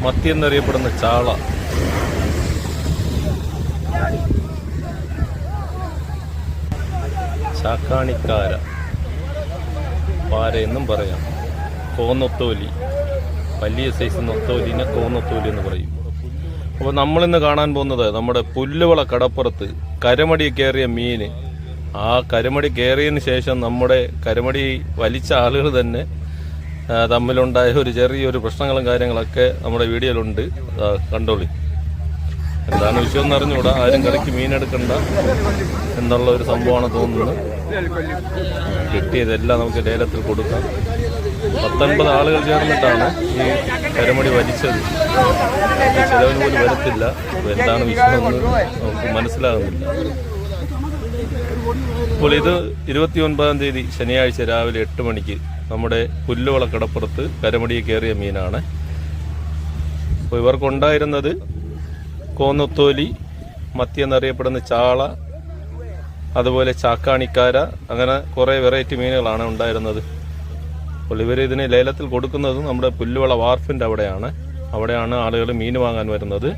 മത്തി എന്നറിയപ്പെടുന്ന ചാള. ചാക്കാണിക്കാര. പാര എന്നും പറയാം. കോന്നൊത്തോലി. വലിയ സൈസ് നൊത്തോലിനെ കോന്നൊത്തോലി എന്ന് പറയും. അപ്പോൾ നമ്മളിന്ന് കാണാൻ പോകുന്നത് നമ്മുടെ പുല്ലുവള കടപ്പുറത്ത് കരമടി കയറിയ മീന് ആ കരുമടി കയറിയതിന് ശേഷം നമ്മുടെ കരുമടി വലിച്ച ആളുകൾ തന്നെ തമ്മിലുണ്ടായ ഒരു ചെറിയൊരു പ്രശ്നങ്ങളും കാര്യങ്ങളൊക്കെ നമ്മുടെ വീഡിയോയിലുണ്ട്. കണ്ടോളി. എന്താണ് വിഷയം എന്ന് അറിഞ്ഞുകൂടാ ആരും കറിക്ക് മീനെടുക്കണ്ട എന്നുള്ള ഒരു സംഭവമാണ് തോന്നുന്നത്. കിട്ടിയതെല്ലാം നമുക്ക് ലേലത്തിൽ കൊടുക്കാം. പത്തൊൻപത് ആളുകൾ ചേർന്നിട്ടാണ് ഈ കരമടി വലിച്ചത്. ചിലവിന് പോലും വരത്തില്ല. എന്താണ് വിഷയം എന്ന് നമുക്ക് മനസ്സിലാകുന്നില്ല. അപ്പോൾ ഇത് ഇരുപത്തി ഒൻപതാം തീയതി ശനിയാഴ്ച രാവിലെ എട്ട് മണിക്ക് നമ്മുടെ പുല്ലുവള കടപ്പുറത്ത് കരമടിയിൽ കയറിയ മീനാണ്. അപ്പോൾ ഇവർക്കുണ്ടായിരുന്നത് കോന്നത്തോലി മത്തി എന്നറിയപ്പെടുന്ന ചാള അതുപോലെ ചാക്കാണിക്കാര അങ്ങനെ കുറേ വെറൈറ്റി മീനുകളാണ് ഉണ്ടായിരുന്നത്. അപ്പോൾ ഇവർ ഇതിനെ ലേലത്തിൽ കൊടുക്കുന്നത് നമ്മുടെ പുല്ലുവള വാർഫിന്റെ അവിടെയാണ്. അവിടെയാണ് ആളുകൾ മീൻ വാങ്ങാൻ വരുന്നത്.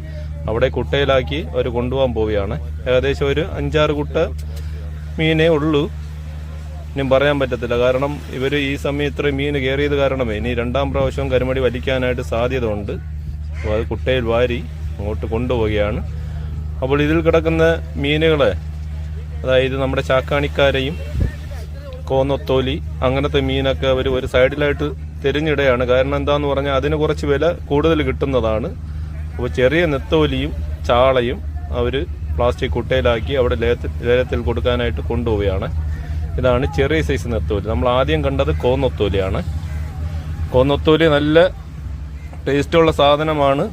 അവിടെ കുട്ടയിലാക്കി അവർ കൊണ്ടുപോകാൻ പോവുകയാണ്. ഏകദേശം ഒരു അഞ്ചാറ് കുട്ട മീനേ ഉള്ളൂ. ഇനിയും പറയാൻ പറ്റത്തില്ല. കാരണം ഇവർ ഈ സമയം ഇത്രയും മീൻ കയറിയത് കാരണമേ ഇനി രണ്ടാം പ്രാവശ്യം കരുമടി വലിക്കാനായിട്ട് സാധ്യത ഉണ്ട് അപ്പോൾ അത് കുട്ടയിൽ വാരി അങ്ങോട്ട് കൊണ്ടുപോവുകയാണ്. അപ്പോൾ ഇതിൽ കിടക്കുന്ന മീനുകളെ അതായത് നമ്മുടെ ചാക്കാണിക്കാരെയും കോന്നൊത്തോലി അങ്ങനത്തെ മീനൊക്കെ അവർ ഒരു സൈഡിലായിട്ട് തിരിഞ്ഞിടയാണ് കാരണം എന്താന്ന് പറഞ്ഞാൽ അതിന് കുറച്ച് വില കൂടുതൽ കിട്ടുന്നതാണ്. അപ്പോൾ ചെറിയ നെത്തോലിയും ചാളയും അവർ പ്ലാസ്റ്റിക് കുട്ടയിലാക്കി അവിടെ ലേലത്തിൽ കൊടുക്കാനായിട്ട് കൊണ്ടുപോവുകയാണ്. ഇതാണ് ചെറിയ സൈസ് നെത്തോലി. നമ്മൾ ആദ്യം കണ്ടത് കോന്നൊത്തോലിയാണ്. കോന്നൊത്തോലി നല്ല ടേസ്റ്റുള്ള സാധനമാണ്.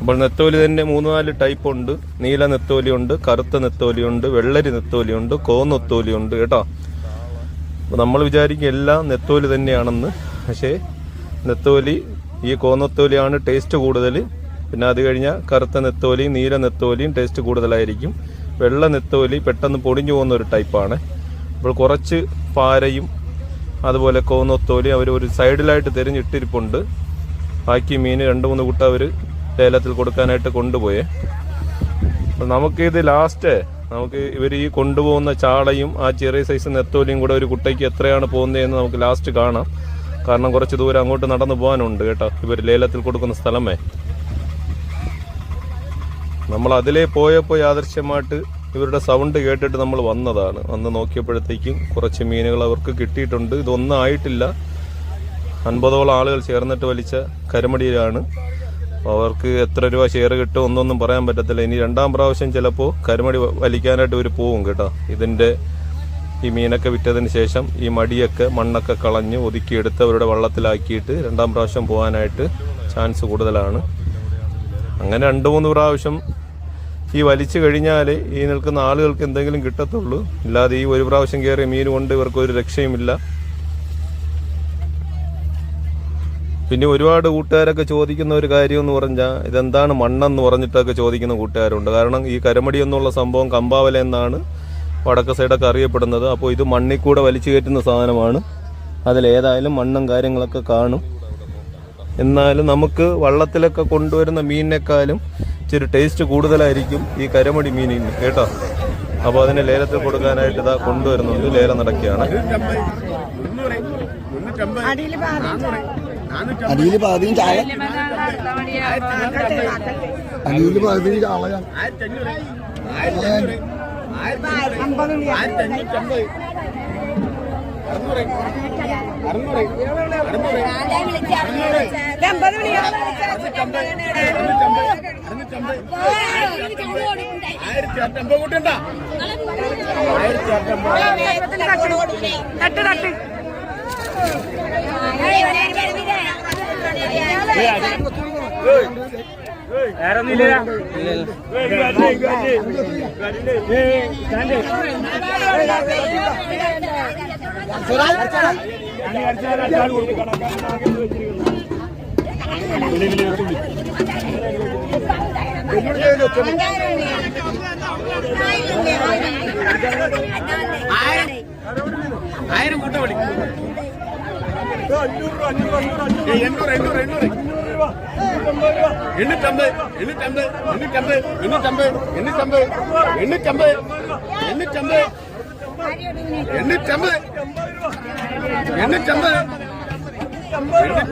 അപ്പോൾ നെത്തോലി തന്നെ മൂന്ന് നാല് ടൈപ്പ് ഉണ്ട്. നീല നെത്തോലിയുണ്ട് കറുത്ത നെത്തോലിയുണ്ട് വെള്ളരി നെത്തോലിയുണ്ട് ഉണ്ട് കോന്നൊത്തോലി ഉണ്ട് കേട്ടോ. അപ്പോൾ നമ്മൾ വിചാരിക്കും എല്ലാം നെത്തോലി തന്നെയാണെന്ന്. പക്ഷേ നെത്തോലി ഈ കോന്നത്തോലിയാണ് ടേസ്റ്റ് കൂടുതൽ. പിന്നെ അത് കഴിഞ്ഞാൽ കറുത്ത നെത്തോലിയും നീല നെത്തോലിയും ടേസ്റ്റ് കൂടുതലായിരിക്കും. വെള്ള നെത്തോലി പെട്ടെന്ന് പൊടിഞ്ഞു പോകുന്ന ഒരു ടൈപ്പാണ് അപ്പോൾ കുറച്ച് പാരയും അതുപോലെ കോന്നൊത്തോലി അവർ ഒരു സൈഡിലായിട്ട് തിരഞ്ഞിട്ടിരിപ്പുണ്ട്. ബാക്കി മീൻ രണ്ട് മൂന്ന് കുട്ട അവർ ലേലത്തിൽ കൊടുക്കാനായിട്ട് കൊണ്ടുപോയേ. അപ്പം നമുക്കിത് ലാസ്റ്റ് നമുക്ക് ഇവർ ഈ കൊണ്ടുപോകുന്ന ചാളയും ആ ചെറിയ സൈസ് നെത്തോലിയും കൂടെ ഒരു കുട്ടയ്ക്ക് എത്രയാണ് പോകുന്നതെന്ന് നമുക്ക് ലാസ്റ്റ് കാണാം. കാരണം കുറച്ച് ദൂരം അങ്ങോട്ട് നടന്നു പോകാനുണ്ട് കേട്ടോ. ഇവർ ലേലത്തിൽ കൊടുക്കുന്ന സ്ഥലമേ. നമ്മൾ അതിലേ പോയപ്പോൾ യാദൃശ്യമായിട്ട് ഇവരുടെ സൗണ്ട് കേട്ടിട്ട് നമ്മൾ വന്നതാണ്. വന്ന് നോക്കിയപ്പോഴത്തേക്കും കുറച്ച് മീനുകൾ അവർക്ക് കിട്ടിയിട്ടുണ്ട്. ഇതൊന്നും ആയിട്ടില്ല അൻപതോളം ആളുകൾ ചേർന്നിട്ട് വലിച്ച കരമടിയിലാണ്. അവർക്ക് എത്ര രൂപ ഷെയർ കിട്ടും ഒന്നൊന്നും പറയാൻ പറ്റത്തില്ല. ഇനി രണ്ടാം പ്രാവശ്യം ചിലപ്പോൾ കരുമടി വലിക്കാനായിട്ട് ഇവർ പോവും കേട്ടോ. ഇതിന്റെ ഈ മീനൊക്കെ വിറ്റതിന് ശേഷം ഈ മടിയൊക്കെ മണ്ണൊക്കെ കളഞ്ഞ് ഒതുക്കിയെടുത്ത് അവരുടെ വള്ളത്തിലാക്കിയിട്ട് രണ്ടാം പ്രാവശ്യം പോകാനായിട്ട് ചാൻസ് കൂടുതലാണ്. അങ്ങനെ രണ്ട് മൂന്ന് പ്രാവശ്യം ഈ വലിച്ചു കഴിഞ്ഞാൽ ഈ നിൽക്കുന്ന ആളുകൾക്ക് എന്തെങ്കിലും കിട്ടത്തുള്ളൂ. ഇല്ലാതെ ഈ ഒരു പ്രാവശ്യം കയറിയ മീൻ കൊണ്ട് ഇവർക്ക് ഒരു രക്ഷയുമില്ല. പിന്നെ ഒരുപാട് കൂട്ടുകാരൊക്കെ ചോദിക്കുന്ന ഒരു കാര്യം എന്ന് പറഞ്ഞാൽ ഇതെന്താണ് മണ്ണെന്ന് പറഞ്ഞിട്ടൊക്കെ ചോദിക്കുന്ന കൂട്ടുകാരുണ്ട്. കാരണം ഈ കരമടി എന്നുള്ള സംഭവം കമ്പാവല എന്നാണ് വടക്ക സൈഡൊക്കെ അറിയപ്പെടുന്നത്. അപ്പോൾ ഇത് മണ്ണിൽ കൂടെ വലിച്ചു കയറ്റുന്ന സാധനമാണ്. അതിലേതായാലും മണ്ണും കാര്യങ്ങളൊക്കെ കാണും. എന്നാലും നമുക്ക് വള്ളത്തിലൊക്കെ കൊണ്ടുവരുന്ന മീനിനേക്കാളും ഇച്ചിരി ടേസ്റ്റ് കൂടുതലായിരിക്കും ഈ കരമടി മീനിന് കേട്ടോ? അപ്പോൾ അതിനെ ലേലത്തിൽ കൊടുക്കാനായിട്ട് ഇതാ കൊണ്ടുവരുന്നുണ്ട്. ലേലം നടക്കുകയാണ്. അടിയിൽ പാതി അടിയിൽ അഞ്ഞൂറ് ആയിരത്തി അടിയിൽ ആയിരത്തി അഞ്ഞൂറ്റി അമ്പത് ആയിരത്തി അറ്റമ്പത് കൂട്ടണ്ടാ ആയിരത്തി അറ്റമ്പത് Good. Good. വേറെ ഒന്നുമില്ല ആയിരം കൂട്ടം വിളി എണ്ണൂറ് എണ്ണൂറ് എണ്ണൂറ് എണ്ണൂറ്. എണ്ണൂറ്റമ്പത് എണ്ണൂറ്റമ്പത് എണ്ണൂറ്റമ്പത് എണ്ണൂറ്റമ്പത് എണ്ണൂറ്റമ്പത് എണ്ണൂറ്റമ്പത് എണ്ണൂറ്റമ്പത് എണ്ണൂറ്റമ്പത് എണ്ണൂറ്റമ്പത് എണ്ണൂറ്റമ്പത്.